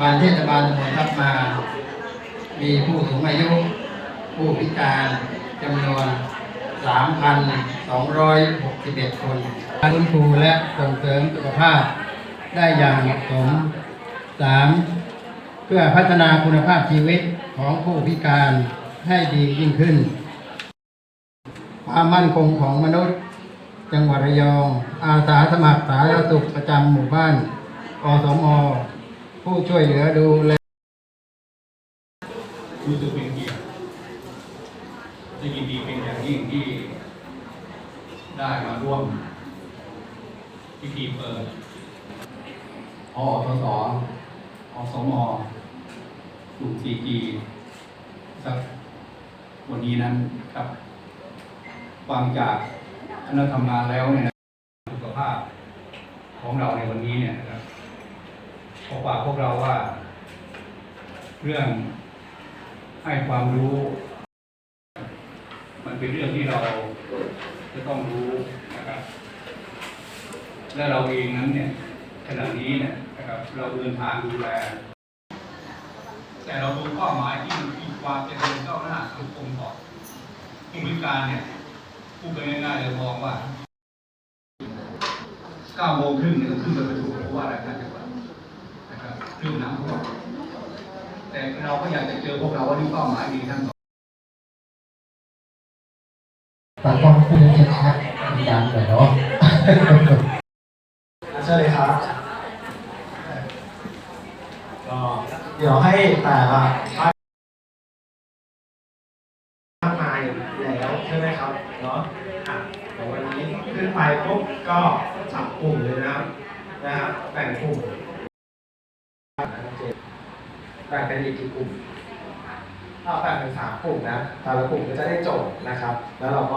บันเทศบาลตำบลทับมา มีผู้สูงอายุผู้พิการจำนวน 3,261 คนการฟื้นฟูและส่งเสริมสุขภาพได้อย่างเหมาะสม 3. เพื่อพัฒนาคุณภาพชีวิตของผู้พิการให้ดียิ่งขึ้น ความมั่นคงของมนุษย์ จังหวัดระยอง อาสาสมัครสาธารณสุขประจำหมู่บ้านอสม ผู้ช่วยเหลือดูแลรู้สึกเป็นเกียรติและยินดีเป็นอย่างยิ่งที่ ได้มาร่วมพิธีเปิดอทสอสมกลุ่มซีจีสักวันนี้นั้นครับฟังจากคณะทำงานแล้วเนี่ยสุขภาพของเราในวันนี้เนี่ยนะครับ ขอฝากพวกเราว่า เรื่องให้ความรู้ มันเป็นเรื่องที่เราจะต้องรู้นะครับ และเราเองนั้นเนี่ยขณะนี้เนี่ยนะครับ เราเดินทางดูแล แต่เราดูเป้าหมายที่มีความเจริญก้าวหน้าสังคมก่อนผู้พิการเนี่ยพูดกันง่ายๆเลยมองว่าเก้าโมงครึ่งเนี่ยขึ้นไปประชุมผู้ว่าราชการจังหวัด นะครับครึ่งน้ำท่วมแต่เราก็อยากจะเจอพวกเราว่านี่เป้าหมายดีทั้งสองตากล้องพูดชัดๆดังหน่อยเนาะเชิญเลยครับก็เดี๋ยวให้แต่ละท่านมากมายแล้วใช่ไหมครับเนาะอะเดี๋ยววันนี้ขึ้นไปปุ๊บก็จับกลุ่มเลยนะครับนะครับแบ่งกลุ่ม แบ่งเป็นอีกกี่กลุ่มถ้าแบ่งเป็นสามกลุ่มนะแต่ละกลุ่มก็จะได้โจทย์นะครับ แล้วเราก็